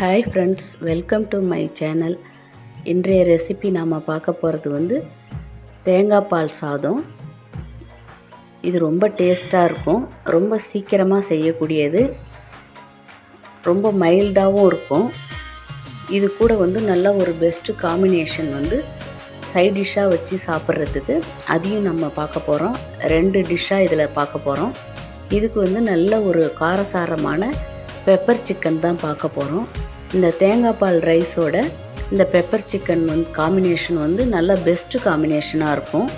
Hi friends welcome to my channel இன்றைய recipe நாம் பார்க்க போகிறது வந்து தேங்காய் பால் சாதம். இது ரொம்ப டேஸ்ட்டாக இருக்கும். ரொம்ப சீக்கிரமாக செய்யக்கூடியது. ரொம்ப மைல்டாகவும் இருக்கும். இது கூட வந்து நல்ல ஒரு பெஸ்ட்டு காம்பினேஷன் வந்து சைட் டிஷ்ஷாக வச்சு சாப்பிட்றதுக்கு அதையும் நம்ம பார்க்க போகிறோம் ரெண்டு டிஷ்ஷாக இதில் பார்க்க போகிறோம் இதுக்கு வந்து நல்ல ஒரு காரசாரமான பெப்பர் சிக்கன் தான் பார்க்க போகிறோம் இந்த தேங்காய் பால் ரைஸோட இந்த பெப்பர் சிக்கன் வந்து காம்பினேஷன் வந்து நல்ல பெஸ்ட்டு காம்பினேஷனாக இருக்கும்.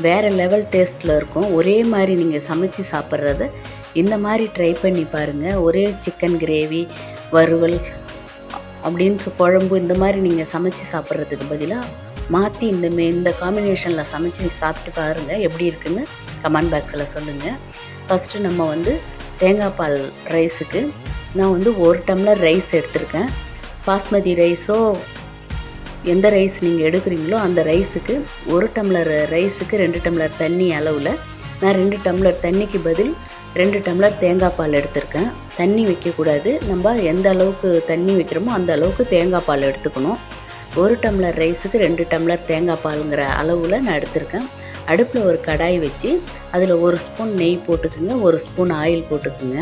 வேறு லெவல் டேஸ்ட்டில் இருக்கும். ஒரே மாதிரி நீங்கள் சமைச்சு சாப்பிட்றத இந்த மாதிரி ட்ரை பண்ணி பாருங்கள் ஒரே சிக்கன் கிரேவி வறுவல் அப்படின்னு சொ குழம்பு இந்த மாதிரி நீங்கள் சமைச்சு சாப்பிட்றதுக்கு பதிலாக மாற்றி இந்த மே இந்த காம்பினேஷனில் சமைச்சு சாப்பிட்டு பாருங்கள் எப்படி இருக்குன்னு கமெண்ட் பாக்ஸில் சொல்லுங்கள் ஃபஸ்ட்டு நம்ம வந்து தேங்காய் பால் ரைஸுக்கு நான் வந்து ஒரு டம்ளர் ரைஸ் எடுத்திருக்கேன். பாஸ்மதி ரைஸோ எந்த ரைஸ் நீங்கள் எடுக்கிறீங்களோ அந்த ரைஸுக்கு ஒரு டம்ளர் ரைஸுக்கு ரெண்டு டம்ளர் தண்ணி அளவில் நான் ரெண்டு டம்ளர் தண்ணிக்கு பதில் ரெண்டு டம்ளர் தேங்காய் பால் எடுத்திருக்கேன். தண்ணி வைக்கக்கூடாது. நம்ம எந்த அளவுக்கு தண்ணி வைக்கிறோமோ அந்த அளவுக்கு தேங்காய் பால் எடுத்துக்கணும். ஒரு டம்ளர் ரைஸுக்கு ரெண்டு டம்ளர் தேங்காய் பாலுங்கிற அளவில் நான் எடுத்திருக்கேன். அடுப்பில் ஒரு கடாய் வச்சு அதில் ஒரு ஸ்பூன் நெய் போட்டுக்குங்க ஒரு ஸ்பூன் ஆயில் போட்டுக்குங்க.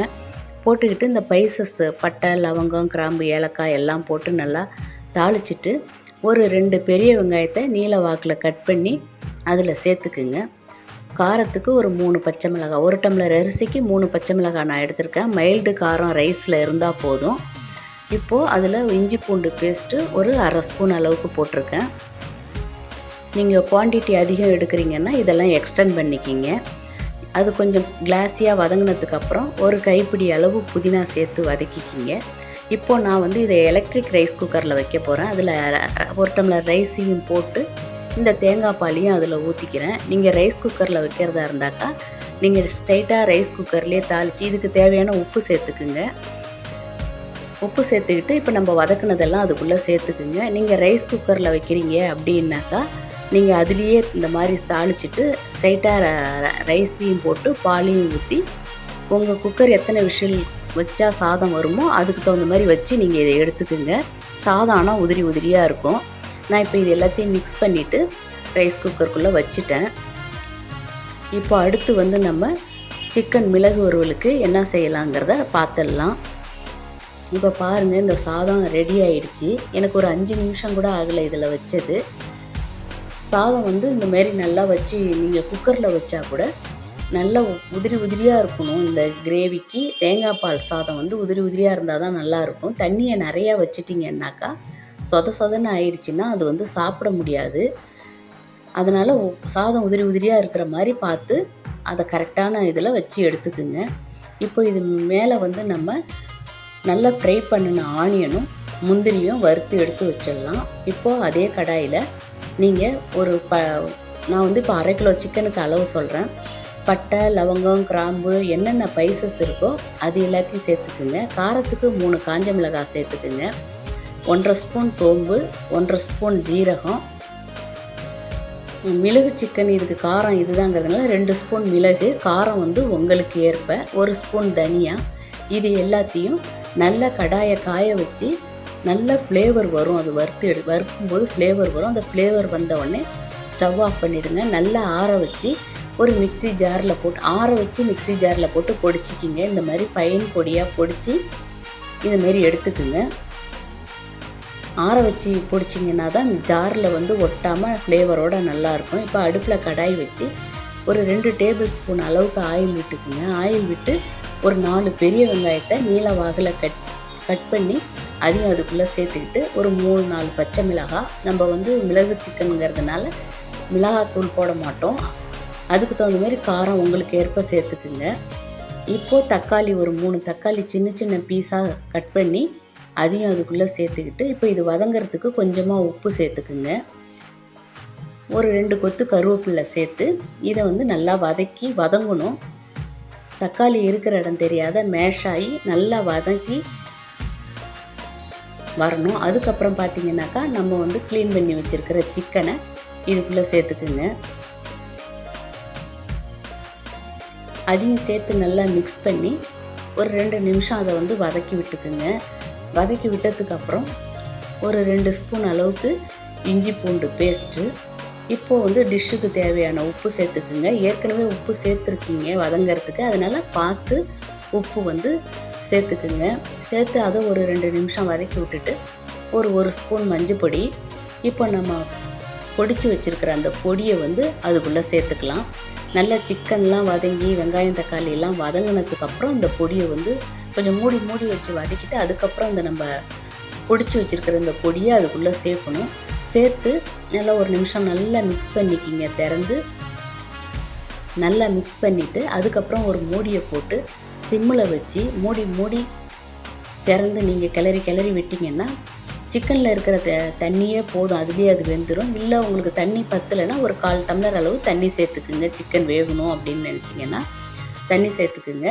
போட்டுக்கிட்டு இந்த பைசஸ் பட்டை லவங்கம் கிராம்பு ஏலக்காய் எல்லாம் போட்டு நல்லா தாளிச்சிட்டு ஒரு ரெண்டு பெரிய வெங்காயத்தை நீல வாக்கில் கட் பண்ணி அதில் சேர்த்துக்குங்க. காரத்துக்கு ஒரு மூணு பச்சை மிளகாய் ஒரு டம்ளர் அரிசிக்கு மூணு பச்சை மிளகாய் நான் எடுத்திருக்கேன். மைல்டு காரம் ரைஸில் இருந்தால் போதும். இப்போது அதில் இஞ்சி பூண்டு பேஸ்ட்டு ஒரு அரை ஸ்பூன் அளவுக்கு போட்டிருக்கேன். நீங்கள் குவான்டிட்டி அதிகம் எடுக்கிறீங்கன்னா இதெல்லாம் எக்ஸ்டெண்ட் பண்ணிக்கிங்க. அது கொஞ்சம் கிளாஸியாக வதங்கினதுக்கப்புறம் ஒரு கைப்பிடி அளவு புதினா சேர்த்து வதக்கிக்கிங்க. இப்போது நான் வந்து இதை எலக்ட்ரிக் ரைஸ் குக்கரில் வைக்க போகிறேன் அதில் ஒரு டம்ளர் ரைஸையும் போட்டு இந்த தேங்காய் பாலையும் அதில் ஊற்றிக்கிறேன் நீங்கள் ரைஸ் குக்கரில் வைக்கிறதா இருந்தாக்கா நீங்கள் ஸ்ட்ரைட்டாக ரைஸ் குக்கர்லேயே தாளித்து இதுக்கு தேவையான உப்பு சேர்த்துக்குங்க. உப்பு சேர்த்துக்கிட்டு இப்போ நம்ம வதக்குனதெல்லாம் அதுக்குள்ளே சேர்த்துக்குங்க. நீங்கள் ரைஸ் குக்கரில் வைக்கிறீங்க அப்படின்னாக்கா நீங்கள் அதுலேயே இந்த மாதிரி தாளிச்சிட்டு ஸ்ட்ரைட்டாக ரைஸையும் போட்டு பாலையும் ஊற்றி உங்கள் குக்கர் எத்தனை விஷயம் வச்சா சாதம் வருமோ அதுக்கு தகுந்த மாதிரி வச்சு நீங்கள் இதை எடுத்துக்குங்க. சாதம் ஆனால் உதிரி உதிரியாக இருக்கும். நான் இப்போ இது எல்லாத்தையும் மிக்ஸ் பண்ணிவிட்டு ரைஸ் குக்கருக்குள்ளே வச்சுட்டேன். இப்போ அடுத்து வந்து நம்ம சிக்கன் மிளகு வறுவலுக்கு என்ன செய்யலாங்கிறத பார்த்துடலாம் இப்போ பாருங்கள் இந்த சாதம் ரெடி ஆயிடுச்சு. எனக்கு ஒரு அஞ்சு நிமிஷம் கூட ஆகலை இதில் வச்சது. சாதம் வந்து இந்த மாரி நல்லா வச்சு நீங்கள் குக்கரில் வச்சா கூட நல்லா உதிரி உதிரியாக இருக்கணும். இந்த கிரேவிக்கு தேங்காய் பால் சாதம் வந்து உதிரி உதிரியாக இருந்தால் தான் நல்லாயிருக்கும் தண்ணியை நிறையா வச்சிட்டிங்கன்னாக்கா சொத சொதன்னு ஆயிடுச்சுன்னா அது வந்து சாப்பிட முடியாது. அதனால் சாதம் உதிரி உதிரியாக இருக்கிற மாதிரி பார்த்து அதை கரெக்டான இதில் வச்சு எடுத்துக்குங்க. இப்போ இது மேலே வந்து நம்ம நல்லா ஃப்ரை பண்ணின ஆனியனும் முந்திரியும் வறுத்து எடுத்து வச்சிடலாம். இப்போது அதே கடாயில் நீங்கள் ஒரு ப நான் வந்து இப்போ அரை கிலோ சிக்கனுக்கு அளவு சொல்கிறேன் பட்டை லவங்கம் கிராம்பு என்னென்ன பைசஸ் இருக்கோ அது எல்லாத்தையும் சேர்த்துக்குங்க. காரத்துக்கு மூணு காஞ்ச மிளகாய் சேர்த்துக்குங்க. ஒன்றரை ஸ்பூன் சோம்பு ஒன்றரை ஸ்பூன் ஜீரகம். மிளகு சிக்கன் இதுக்கு காரம் இதுதாங்கிறதுனால ரெண்டு ஸ்பூன் மிளகு காரம் வந்து உங்களுக்கு ஏற்ப ஒரு ஸ்பூன் தனியா. இது எல்லாத்தையும் நல்ல கடாயை காய வச்சு நல்ல ஃப்ளேவர் வரும். அது வறுத்து எடு வறுக்கும்போது ஃப்ளேவர் வரும். அந்த ஃப்ளேவர் வந்த உடனே ஸ்டவ் ஆஃப் பண்ணிவிடுங்க நல்லா ஆற வச்சு ஒரு மிக்சி ஜாரில் போட்டு ஆற வச்சு மிக்சி ஜாரில் போட்டு பொடிச்சிக்கிங்க. இந்த மாதிரி பையன் பொடியாக பொடிச்சு இதுமாரி எடுத்துக்குங்க. ஆற வச்சு பொடிச்சிங்கன்னா தான் ஜாரில் வந்து ஒட்டாமல் ஃப்ளேவரோடு நல்லாயிருக்கும் இப்போ அடுப்பில் கடாய் வச்சு ஒரு ரெண்டு டேபிள் ஸ்பூன் அளவுக்கு ஆயில் விட்டுக்குங்க. ஆயில் விட்டு ஒரு நாலு பெரிய வெங்காயத்தை நீல வாகில் கட் கட் பண்ணி அதையும் அதுக்குள்ளே சேர்த்துக்கிட்டு ஒரு மூணு நாலு பச்சை மிளகாய். நம்ம வந்து மிளகு சிக்கனுங்கிறதுனால மிளகாத்தூள் போட மாட்டோம். அதுக்கு தகுந்த மாதிரி காரம் உங்களுக்கு ஏற்ப சேர்த்துக்குங்க. இப்போது தக்காளி ஒரு மூணு தக்காளி சின்ன சின்ன பீஸாக கட் பண்ணி அதையும் அதுக்குள்ளே சேர்த்துக்கிட்டு இப்போ இது வதங்கிறதுக்கு கொஞ்சமாக உப்பு சேர்த்துக்குங்க. ஒரு ரெண்டு கொத்து கருவேப்பிலை சேர்த்து இதை வந்து நல்லா வதக்கி வதங்கணும். தக்காளி இருக்கிற இடம் தெரியாத மேஷாகி நல்லா வதக்கி வரணும். அதுக்கப்புறம் பார்த்தீங்கன்னாக்கா நம்ம வந்து க்ளீன் பண்ணி வச்சுருக்கிற சிக்கனை இதுக்குள்ளே சேர்த்துக்குங்க. அதையும் சேர்த்து நல்லா மிக்ஸ் பண்ணி ஒரு ரெண்டு நிமிஷம் அதை வந்து வதக்கி விட்டுக்குங்க. வதக்கி விட்டதுக்கப்புறம் ஒரு ரெண்டு ஸ்பூன் அளவுக்கு இஞ்சி பூண்டு பேஸ்ட்டு இப்போது வந்து டிஷ்ஷுக்கு தேவையான உப்பு சேர்த்துக்குங்க. ஏற்கனவே உப்பு சேர்த்துருக்கீங்க வதங்கிறதுக்கு. அதனால் பார்த்து உப்பு வந்து சேர்த்துக்குங்க. சேர்த்து அதை ஒரு ரெண்டு நிமிஷம் வதக்கி விட்டுட்டு ஒரு ஒரு ஸ்பூன் மஞ்சள் பொடி. இப்போ நம்ம பொடிச்சு வச்சுருக்கிற அந்த பொடியை வந்து அதுக்குள்ளே சேர்த்துக்கலாம். நல்லா சிக்கன்லாம் வதங்கி வெங்காயம் தக்காளி எல்லாம் வதங்கினதுக்கப்புறம் இந்த பொடியை வந்து கொஞ்சம் மூடி மூடி வச்சு வதக்கிட்டு அதுக்கப்புறம் அந்த நம்ம பொடிச்சு வச்சுருக்கிற இந்த பொடியை அதுக்குள்ளே சேர்க்கணும். சேர்த்து நல்லா ஒரு நிமிஷம் நல்லா மிக்ஸ் பண்ணிக்கிங்க திறந்து. நல்லா மிக்ஸ் பண்ணிவிட்டு அதுக்கப்புறம் ஒரு மூடியை போட்டு சிம்மில் வச்சு மூடி மூடி திறந்து நீங்கள் கிளறி கிளறி விட்டிங்கன்னா சிக்கனில் இருக்கிற த தண்ணியே போதும் அதுலேயே அது வெந்துடும் இல்லை உங்களுக்கு தண்ணி பத்தலைன்னா ஒரு கால் டம்ளர் அளவு தண்ணி சேர்த்துக்குங்க. சிக்கன் வேகணும் அப்படின்னு நினச்சிங்கன்னா தண்ணி சேர்த்துக்குங்க.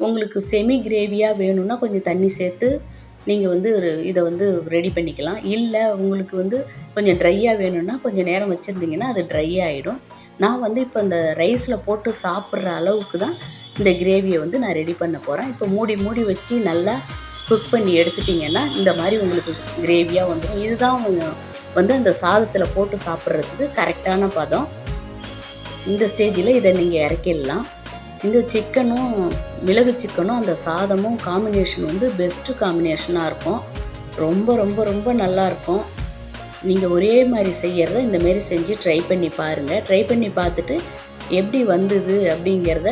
உங்களுக்கு செமி கிரேவியாக வேணும்னா கொஞ்சம் தண்ணி சேர்த்து நீங்கள் வந்து ஒரு இதை வந்து ரெடி பண்ணிக்கலாம். இல்லை உங்களுக்கு வந்து கொஞ்சம் ட்ரையாக வேணும்னா கொஞ்சம் நேரம் வச்சுருந்தீங்கன்னா அது ட்ரை ஆகிடும் நான் வந்து இப்போ இந்த ரைஸில் போட்டு சாப்பிட்ற அளவுக்கு தான் இந்த கிரேவியை வந்து நான் ரெடி பண்ண போகிறேன் இப்போ மூடி மூடி வச்சு நல்லா குக் பண்ணி எடுத்துட்டிங்கன்னா இந்த மாதிரி உங்களுக்கு கிரேவியாக வந்துடும் இதுதான் வந்து அந்த சாதத்தில் போட்டு சாப்பிட்றதுக்கு கரெக்டான பதம். இந்த ஸ்டேஜில் இதை நீங்கள் இறக்கிடலாம். இந்த சிக்கனும் மிளகு சிக்கனும் அந்த சாதமும் காம்பினேஷன் வந்து பெஸ்ட்டு காம்பினேஷனாக இருக்கும். ரொம்ப ரொம்ப ரொம்ப நல்லாயிருக்கும் நீங்கள் ஒரே மாதிரி செய்கிறத இந்தமாரி செஞ்சு ட்ரை பண்ணி பாருங்கள் ட்ரை பண்ணி பார்த்துட்டு எப்படி வந்தது அப்படிங்கிறத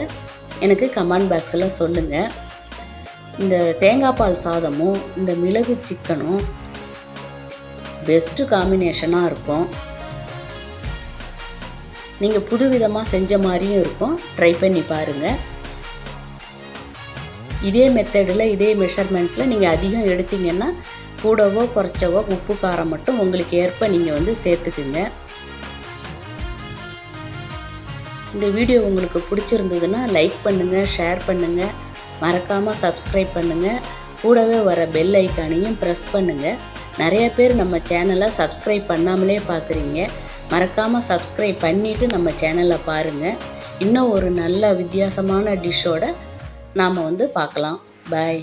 எனக்கு கமெண்ட் பாக்ஸில் சொல்லுங்கள் இந்த தேங்காய் பால் சாதமும் இந்த மிளகு சிக்கனும் பெஸ்ட்டு காம்பினேஷனாக இருக்கும். நீங்கள் புதுவிதமாக செஞ்ச மாதிரியும் இருக்கும். ட்ரை பண்ணி பாருங்கள் இதே மெத்தடில் இதே மெஷர்மெண்ட்டில் நீங்கள் அதிகம் எடுத்தீங்கன்னா கூடவோ குறைச்சவோ உப்பு காரம் மட்டும் உங்களுக்கு ஏற்ப நீங்கள் வந்து சேர்த்துக்குங்க. இந்த வீடியோ உங்களுக்கு பிடிச்சிருந்ததுன்னா லைக் பண்ணுங்கள் ஷேர் பண்ணுங்கள் மறக்காமல் சப்ஸ்கிரைப் பண்ணுங்கள் கூடவே வர பெல் ஐக்கானையும் ப்ரெஸ் பண்ணுங்கள் நிறைய பேர் நம்ம சேனலை சப்ஸ்கிரைப் பண்ணாமலே பார்க்குறீங்க மறக்காமல் சப்ஸ்கிரைப் பண்ணிவிட்டு நம்ம சேனலை பாருங்கள் இன்னும் ஒரு நல்ல வித்தியாசமான டிஷ்ஷோட நாம் வந்து பார்க்கலாம். பாய்